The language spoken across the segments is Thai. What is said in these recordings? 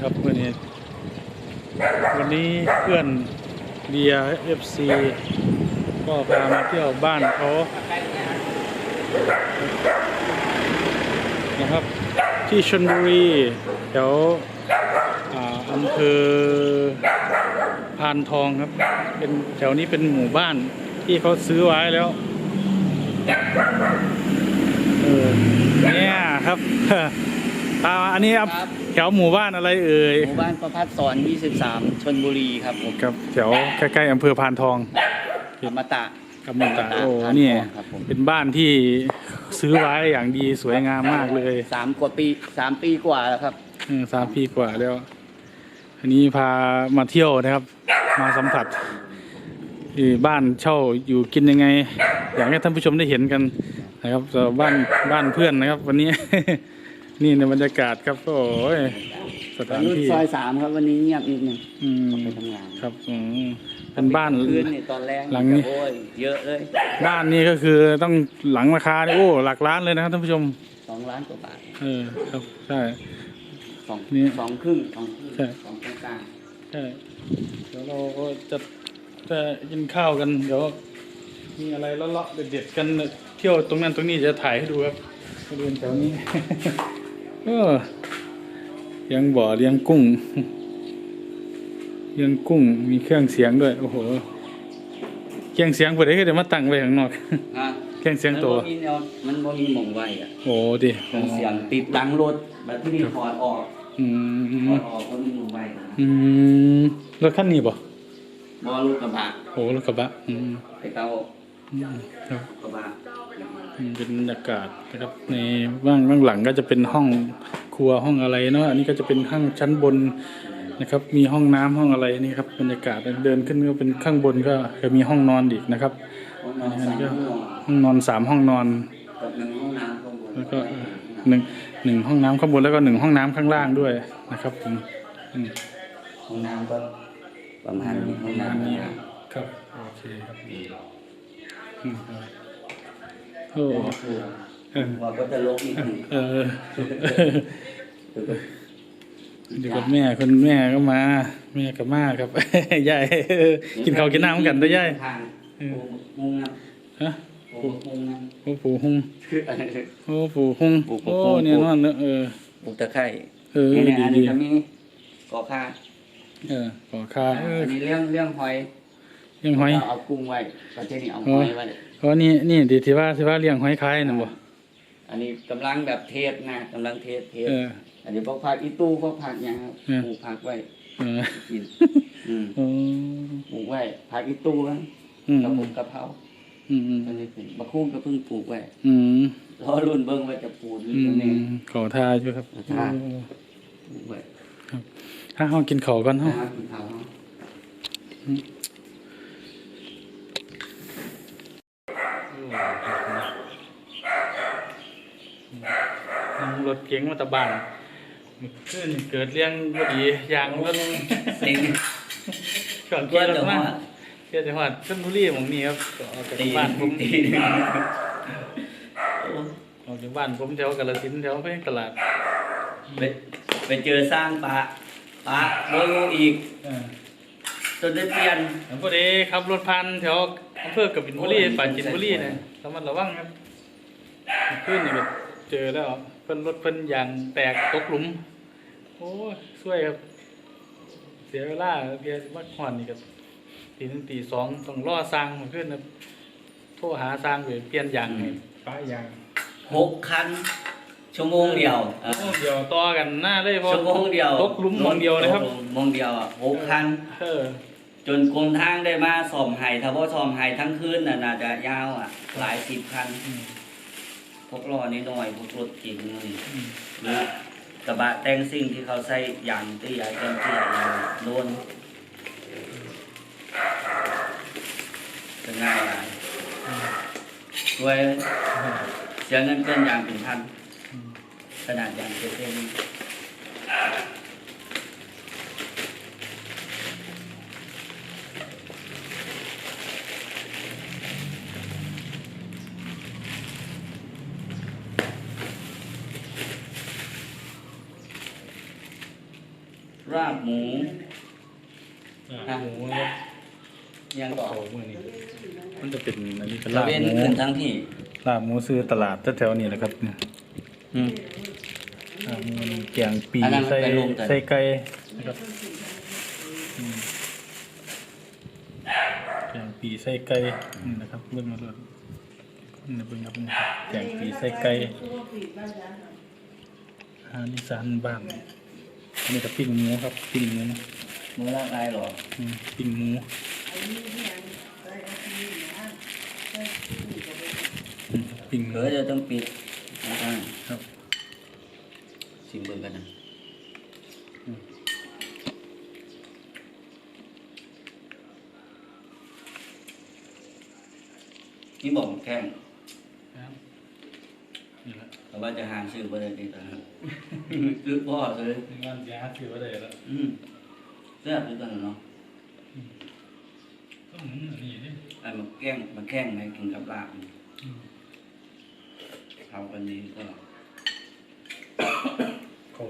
ครับวันนี้วันนี้เพื่อนเบียเอฟซีก็พามาเที่ยวบ้านเขานะครับ ที่ชลบุรีแถวอ่าอำเภอพานทองครับ เป็นแถวนี้เป็นหมู่บ้านที่เขาซื้อไว้แล้วเออเนี่ยครับ ตามมาอันนี้ครับครับแถวหมู่บ้านอะไรเอ่ยหมู่บ้านประพัฒสอน 23 ชนบุรีครับผมครับแถวใกล้ๆอำเภอพานทองอมตะกับเมืองตาอมตะโอ้พานนี่ทองครับผมเป็นบ้านที่ซื้อไว้อย่างดีสวยงามมากเลยสามกว่าปีสามปีกว่าแล้วครับเออสามปีกว่าแล้ว อันนี้พามาเที่ยวนะครับ มาสัมผัสเอ่อบ้านเช่าอยู่กินยังไง อยากให้ท่านผู้ชมได้เห็นกันนะครับสำหรับบ้านบ้านเพื่อนนะครับ วันนี้ นี่ในบรรยากาศครับโอ้ยสถานรุ่นที่ซอยสามครับวันนี้เงียบนิดนึงอืมไปทำงานครับอืมเป็นบ้านคืนนี่ตอนแรกหลังนี้โอ้ยเยอะเลยบ้านนี้ก็คือต้องหลังราคาเนี่ยโอ้หลักล้านเลยนะครับท่านผู้ชมสองล้านกว่าบาทเออครับใช่ สองนี่สองครึ่งสองครึ่งใช่ สองกลางใช่เดี๋ยวเราก็จะจะกินข้าวกันเดี๋ยวมีอะไรเลาะๆเด็ดๆกันเที่ยวตรงนั้นตรงนี้จะถ่ายให้ดูครับบริเวณแถวนี้ เออเลี้ยงบ่อเลี้ยงกุ้งเลี้ยงกุ้งมีเครื่องเสียงด้วย โอ้โห เครื่องเสียงพอดีก็เดี๋ยวมาตั้งไว้ข้างนอกๆฮะเครื่องเสียงมันตัวบ่มีแนวมันบ่มีหม่องไว้อะโอ้ดิเครื่องเสียงติดหลังรถแบบที่นี่ถอดออกอืถมอดออกก็มีหม่องไว้นะอืมรถคันนี้ป่ะบ่รถกระบะโอ้รถกระบะอืมไปเตาอืมครับกระบะอืม เป็นบรรยากาศนะครับในบ้างบ้างหลังก็จะเป็นห้องครัวห้องอะไรเนาะอันนี้ก็จะเป็นห้องชั้นบนนะครับ มีห้องน้ำห้องอะไรนี่ครับบรรยากาศเดินขึ้นก็เป็นข้างบนก็จะมีห้องนอนอีกนะครับห้องนอนสามห้องนอนห้องนอนสามห้องนอนกับหนึ่งห้องน้ำข้างบนแล้วก็หนึ่งหนึ่งห้องน้ำข้างบนแล้วก็หนึ่งห้องน้ำข้างล่างด้วยนะครับผมอืมห้องน้ำก็ประมาณนี้ห้องน้ำนี้เนี่ยครับโอเคครับอืม โอ้เออว่าก็จะลกนิดหนึงเออเดี๋ยวกับแม่คนแม่ก็มา แม่กับมาครับยายเออกินข้าวกินน้ำกันด้วยยายทางเออมุงนะฮะปลูกมุงนะโอ้ปู่ฮงคืออะไรโอ้ปู่ฮงปู่ปู่โอ้ฮงเนี่ยนอนเนอะเออปลูกตะไคร้เออนี่ดีเนี่ยอันดีนี้ก็มีกอค่าเออขอคาเอออันนี้เรื่องเรื่องหอยเลี้ยงหอยเอากุ้งไว้ประเทศนี้เอาหอยไว้ เพราะนี่นี่ดีที่ว่าที่ว่าเลี้ยงหอยคายน่ะบ่ อันนี้กำลังแบบเทศนะกำลังเทศเทศเออ อันนี้พวกผักอีตู้พวกผักหยังครับเออ ปลูกผักไว้เออกินอืมโอ้ปลูกไว้ผักอีตู้นะอืมกระปุกกระเพราอืมอืมอันนี้เป็นมะคุ้งก็เพิ่งปลูกไว้อืมรอรุ่นเบิ่งว่าจะปลูกหรืออืจะแม่มขอทาอยู่ครับขอทาโอ้ปลูกไว้ถ้าเฮากินข้าวก่อนเฮา หากินข้าวเนาะ นั่ง รถเก๋งมาแตะบ้านขึ้นเกิดเรื่องบ่ดีอย่างรถเซ็งก่อนเกี่ยวรถมาเกี่ยวจังหวัดชลบุรีหม่องนี้ครับก็ออกจากตีบ้านผมตีออกจากบ้านผมแถวกาฬสินธุ์แถวไปตลาดไปไปเจอสร้างปลาปลาโดนงูอีกเออจนได้เปลี่ยนแล้วพอดีขับรถผ่านแถวอำเภอกบินบุรีโอ้ยป่าจินบุรีเนี่ยระมัดระวังครับขึ้นนี่ก็เจอแล้วเพิ่นรถเพิ่นยางแตกตกหลุม โอ้ยช่วยครับ เสียเวลาเพียมาขอนนี่ก็ตีหนึ่งตีสองต้องรอสร้างมันขึ้นครับโทรหาสร้างไปเปลี่ยนยางให้ป้ายางหกคันชั่วโมงเดียวเออโอ้เดียวต่อกันหน้าเลยเพราะชั่วโมงเดียวตกหลุมหมองเดียวเลยครับตกหลุมหมองเดียวอะหกคันเออจนกรมทางได้มาซ่อมให้ถ้าว่าซ่อมให้ทั้งคืนน่ะน่าจะยาวอะ หลายสิบคันอืม พวกล้อน้อยๆพวกรถเก๋งนี่อืมหรือกระบะแต่งซิ่งที่เขาใส่ยางเตี้ยเตี้ยเตี้ยอย่างโดนเป็นง่ายหลายด้วยเสียเงินเกินยางเป็นพันอืมขนาดยางเตี้ย ราบหมูอ่าหมูครับยังต่อเขามือนี้มันจะเป็นอันนี้เป็นตะลาบเวนหมูขึ้นทั้งที่ลาบหมูซื้อตลาดแถวๆนี้แหละครับเนี่ยอืมลาบหมูแกงปีอันนั้นมันใส่เป็นรวมกันใส่ไก่นะครับอืมแกงปีใส่ไก่นี่นะครับเบิ่งมาเลยนี่เบิ่งครับนี่ครับแกงปีใส่ไก่อาหารอีสานบ้าน อันนี้ก็ปิ้งหมูครับปิ้งหมูมือละลายหรออืมปิ้งหมูอืมปิ้งหเอมูอจะต้องปิดอ่าครับสิมเบิ่งกันนะนี่บอกแข้งครับนี่แหละแต่ว่าจะหาชื่อประเด็นนี้ต่า งหากคือพ่อเลยนี่งานยาถือว่าได้แล้วอืมเสื้อคือกันเนาะก็เหมือนอันนี้นี่ไอ้มันแกล้งมันแข้งไหมกินกับลาบอืมทำกันนี้ก็เขา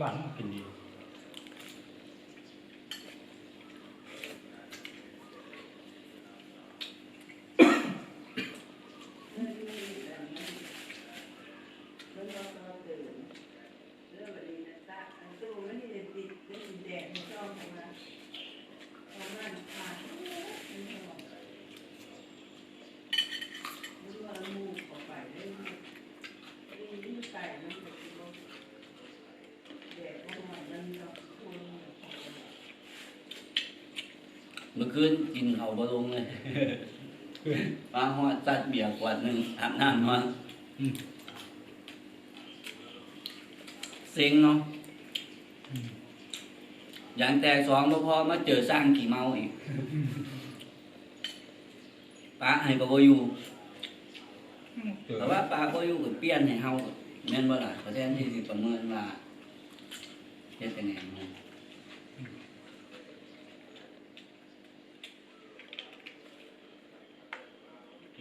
บ้านมันกินดี มื่อคืนกินเขาวบะลงเลยปลาหอดจัดเบียร์ขวดหนึ่งอาบน้ำนอนอืมเซ็งเนาะอย่างแต่สองบ่พอมาเจอสร้างขี่เมาอีกปลาให้ก็บอยู่แต่ว่าปลาบ่อยู่ก็เปลี่ยนให้เฮาแม่นบ่ล่ะประเทศที่สิประเมินว่าเฮ็ดจังไง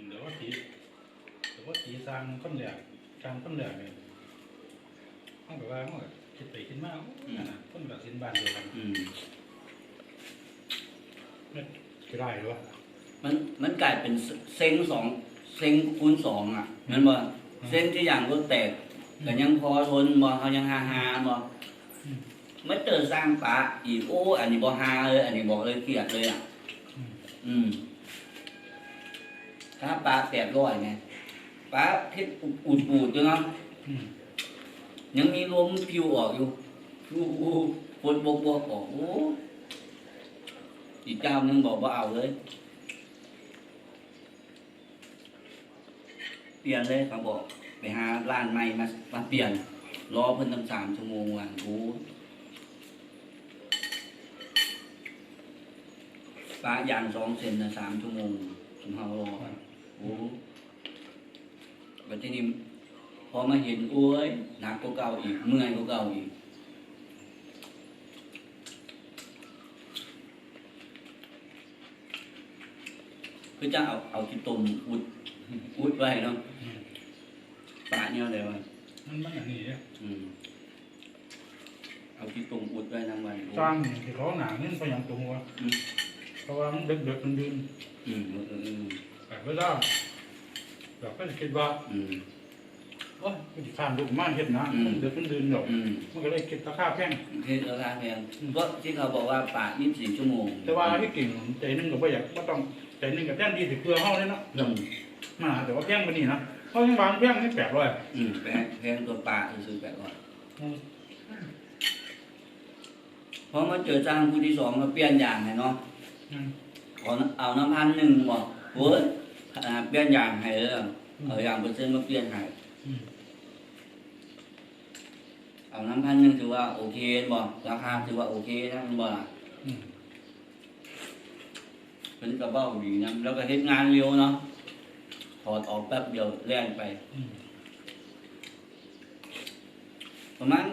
เนาะกินแต่ว่าตีแต่ว่าตีสร้างต้นเหลืองสร้างต้นเหลืองเนี่ยห้องแบบว่าห้องแบบคิดไปคิดมาโอ้นั่นน่ะต้นแบบสินบ้านเดียวกันอืม ไม่ได้หรอวะ มันมันกลายเป็นเซ็งสองเซ็งคูณสองอะแม่นบ่เซ็งที่อย่างรถแตกก็ยังพอทนบ่เขายังฮาฮาๆบ่อืม ไม่เจอสร้างปลาอีกโอ้อันนี้บ่ฮาเลย อันนี้บอกเลยเกลียดเลยอะ อืม อืม ถ้าปลาแปดร้อยไงปลาที่อูดอูดๆอยู่เนาะอืมยังมีลมพิวออกอยู่ฟูฝนบกบกออกโอ้อีกเจ้าหนึงบอกว่าเอาเลย เปลี่ยนเลยเขาบอก ไปหาร้านใหม่มามาเปลี่ยน รอเพิ่นตั้งสามชั่วโมงว่ะโอ้ปลาย่างสองเซนนะสามชั่วโมงสมเฮารอโอ้ บัดทีนี้พอมาเห็นโอ้ยหนักกว่าเก่าอีกเมื่อยกว่าเก่าอีกคือจะเอาเอาที่ต้มอุดอุดไว้เนาะอืมปลาเนี่ยเลยวะมันมันอันนี้เนี่ยอืมเอาที่ต้มอุดไว้นำไว้โอ้สร้างที่เขาหนาเงินไปอย่างตัวหัวอืมเพราะว่ามันเด็กๆมันดื้นอืมอืมอืมอืม แต่เวลาเราก็จะคิดว่าอืมโอ้ยมันจะข้ามลูกมากเห็นนะอืม มันเด็กมันดื้นหรอกอืมมันก็เลยคิดราคาแพงคือราคาแพงเพราะที่เขาบอกว่าปลา24ชั่วโมงแต่ว่าที่เก่งใจหนึงก็บ่อยากก็ต้องใจหนึงกับแพงดีสิเพื่อเฮาเลยเนาะอืมมาแต่ว่าแพงกว่านี้นะเขายังวางแพงให้แปดร้อยอืมแพงแพงตัวปลาซื้อแปดร้อยพอมาเจอจ้างผู้ที่สองมาเปลี่ยนอย่างให้เนาะอืมขอเอาน้ำพันหนึ่งบอก โอ้ยอ่าเปลี่ยนอย่างให้เลยเอาอย่างเปอร์เซ็นต์มาเปลี่ยนให้อืมเอาน้ำพันหนึ่งถือว่าโอเคบ่ราคาถือว่าโอเคนะมันบ่ล่ะอืมเป็นกระเบ้าดีนะแล้วก็เฮ็ดงานเร็วเนาะถอดออกแป๊บเดียวแล่นไปอืมประมาณ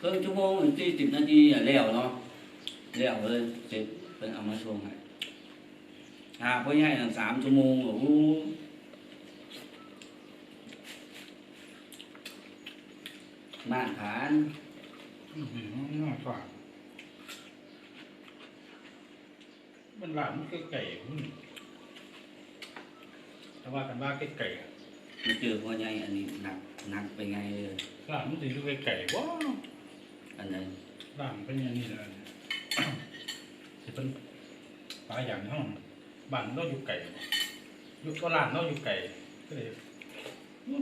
ครึ่งชั่วโมงสี่สิบนาทีอะแล้วเนาะแล้วเลยเสร็จเป็นเอามาส่งให้ หาเพื่อให้ตั้งสามชั่วโมงโอ้โหมาตรฐานอืมน่าฝากมันหลานมันคือไก่อืมแต่ว่ากันว่าไก่ไก่อะมาเจอพ่อใหญ่อันนี้หนักหนักไปไงเลยหลานมันสิคือไก่ไก่ว้าวอันนั้นหลานเป็นอย่างนี้เลย สิเป็นปลาอย่างห้อง บ้านเราอยู่ไก่อยู่ก็หลานเราอยู่ไก่ก็เลย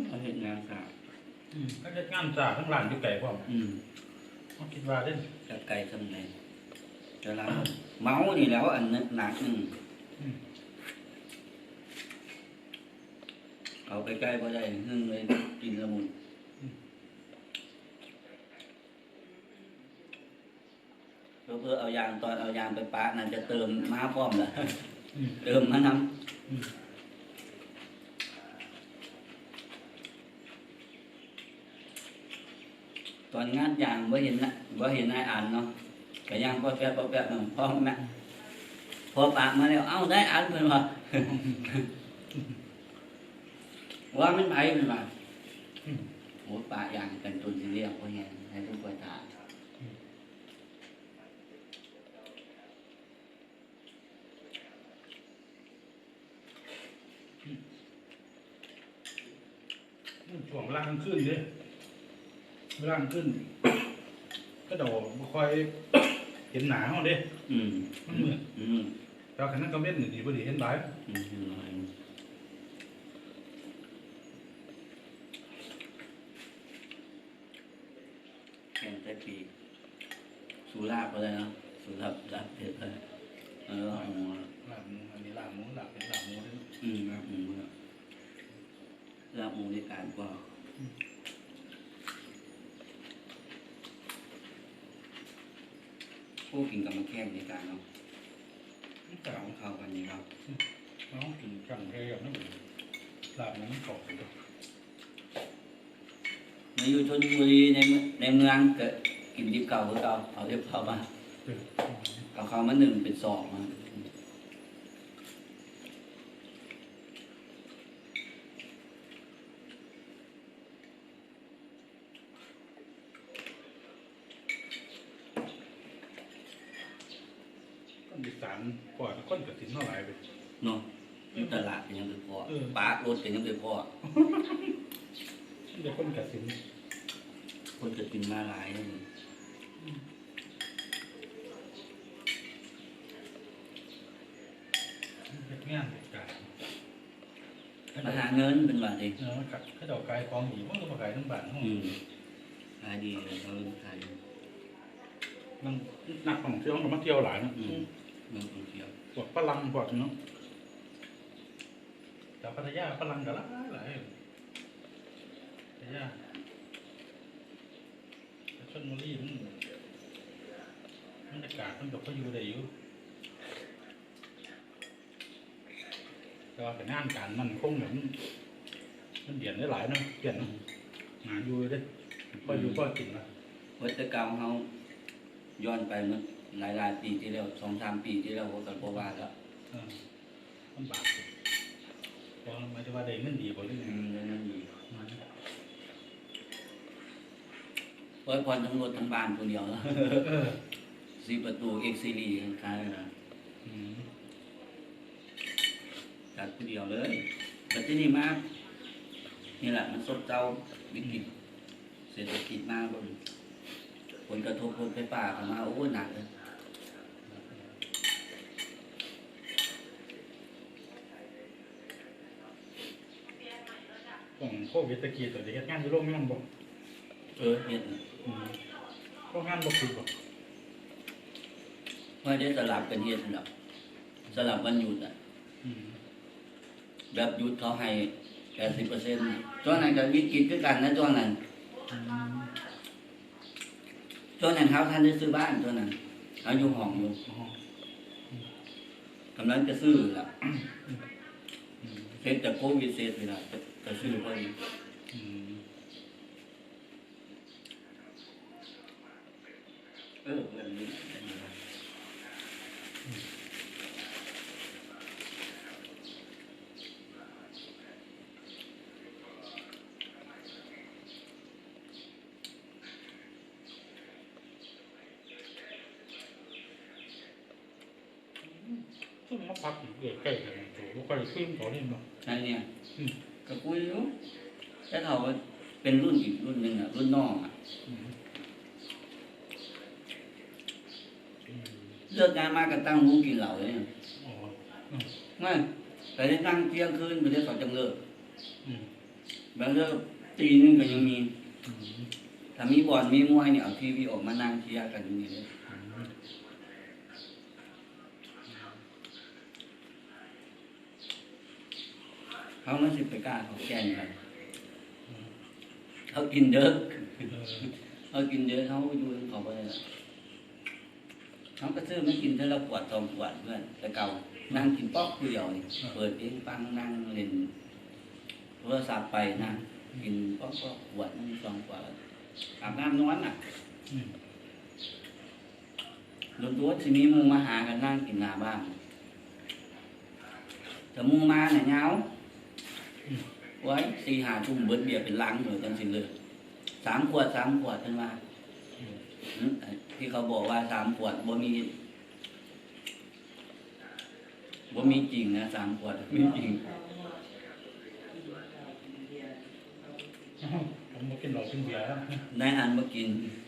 เขาเห็นงานครับอืมก็จะงานจ่าทั้งหลานอยู่ไก่พร้อมอืมเขาคิดว่าเด่นจะไกลสำเร็จแต่ละเมานี่แล้วอันนึกหนักหนึ่งอืมเอาไปใกล้พอได้หึ่งเลยกินละมุนเพื่อเอายางตอนเอายางไปปะนั่นจะเติมม้าพร้อมเลยอืม เติมมานำอืมตอนงานยางว่าเห็นนะว่าเห็นนายอ่านเนาะแต่ยางพอแป๊บพอแป๊บหนึ่งพอนะพอปากมาแล้วเอ้าได้อ่านเพิ่นว่าว่ามันไผเพิ่นว่าอืมโอ้ปากยางกันจนสิเรียกว่าไงให้ทุกคนตา ช่วงลากลางคืนเด้เวลากลางคืนก็เดาบ่ค่อย เห็นหนาเฮาเด้ อืมมันเหมืดอืมแต่ว่าคันนั้นก็เว้นนี่ดีบ่ดีเห็นหลายอืมอืมอืมแข่งแต่ปีสุราษฎร์ก็ได้เนาะสุราษฎร์รับเทศเลยเออเอามาบหมูอันนี้ลาบหมูลาบเป็นลาบหมูเด้อ อืมรับหมูครับ รับหมูในการกว่าผู้กินกับมาแข้งในการเนาะมันก็เอาเข้ากันนี่ครับน้องกินกันแค่กับน้ำลาบหมูมันกรอบอยู่มาอยู่ชนบุรีในเมืองในเมืองก็กินดิบเก่าคือเก่าเอาเรียบเข้ามาเออเอาเข้ามาหนึ่งเป็นสองมา คนอี สานกว่าคนกระสินเท่าไหร่ไปเนาะอยู่ตลาดก็ยังไปพอเออปากรถก็ยังไปพอเดี๋ยวคนกระสินคนจะกินมาหลายเลยเฮ็ดงานเหตุการณ์มาหาเงินเป็นว่าเองเออกับเขาเดากายของดีมันก็มาขายทั้งบ้านห้องอืมขายดีเลยเขาขายนั่งนักท่องเที่ยวก็มาเที่ยวหลายนะอืม เมืองท่องเที่ยวพวกฝรั่งพวกเนาะจากพัทยาฝรั่งก็หลายหลายพัทยาแต่ชลบุรีมันบรรยากาศมันก็พออยู่ได้อยู่แต่ว่าเป็นงานการมันคงเหมือนมันเปลี่ยนได้หลายเนาะเปลี่ยนเนาะงานอยู่เด้พออยู่พอกินนะวัฒกรรมเขาย้อนไปเมื่อ หลายหลายๆปีที่แล้วสองสามปีที่แล้วเขาก็บอกว่าแล้วเออลำบากสิเพราะหมายถึงว่าได้เงินดีกว่าเรื่องอืนี้มแล้วนั่นดีมันไว้พรทั้งรถทั้งบ้านคนเดียวแล้วเออสีประตูเอ็กซิลีคล้ายๆนะอืมจัดคนเดียวเลยแต่ที่นี่มากนี่แหละมันสดเจ้าวิกฤตเศรษฐกิจมากบน ผลกระทบรถไฟฟ้าเข้ามาโอ้ยหนักเลยของโควิดตะกี้ตัวเด็กงานอยู่โรงงานบ่เออเห็นอืมโรงงานบ่คือบ่ว่าได้สลับกันเฮ็ดหรอกสลับวันหยุดอะอืมแบบหยุดเขาให้แปดสิบเปอร์เซ็นต์ช่วงนั้นก็วิกฤตคือกันนะช่วงนั้นอืม ช่วงนั้นเขาท่านได้ซื้อบ้านช่วงนั้นเขาอยู่ห้องอยู่อ๋อกำลังจะซื้อละอืมเสร็จจากโควิดเสร็จไปละจะจะซื้อพอดี อืม เออเรื่องนี้ ซึ่งมาพักอยู่ใกล้ๆกันโถบ่ค่อยขึ้นเขานี่บ่นั่นเนี่ยอืมก็คุยอยู่แต่เขาก็เป็นรุ่นอีกรุ่นหนึ่งอะ รุ่นน้องอะอืมอืมเลิกงานมาก็ตั้งวงกินเหล้าเลยเนี่ยอ๋ออืมไม่แต่ได้ตั้งเที่ยงคืนไปได้เขาจังเลิกอืมบางเลิกตีนึงก็ยังมีอืมถ้ามีบอลมีมวยเนี่ยเอาทีวีออกมานั่งเชียร์กันอยู่นี่เลย อืม เขาไม่สิบไปกล้าเขาแกงกันเขากินเยอะเขากินเยอะเขาอยู่ของเขาไปเขาก็ซื้อไม่กินเท่าละขวดสองขวดเพื่อนแต่เก่านั่งกินป๊อกผู้เดียวนี่เปิดเพลงฟังนั่งเล่นโทรศัพท์ไปนะกินป๊อกป๊อกขวดนึงสองขวดอาบน้ำนอนอะรถตัวทีนี้มูมาหากันนั่งกินหน้าบ้านแต่มูมาเนี่ยเงาอืม ไว้สี่หาทุ่มเบิดเบียร์เป็นลังเหมือนกันสิเลยสามขวดสามขวดเป็นมาอืมอืมที่เขาบอกว่าสามขวดบ่มีบ่มีจริงนะสามขวดมีจริงอ้าวผมมากินเหล้ากินเบียร์แล้วนายอันมากินอ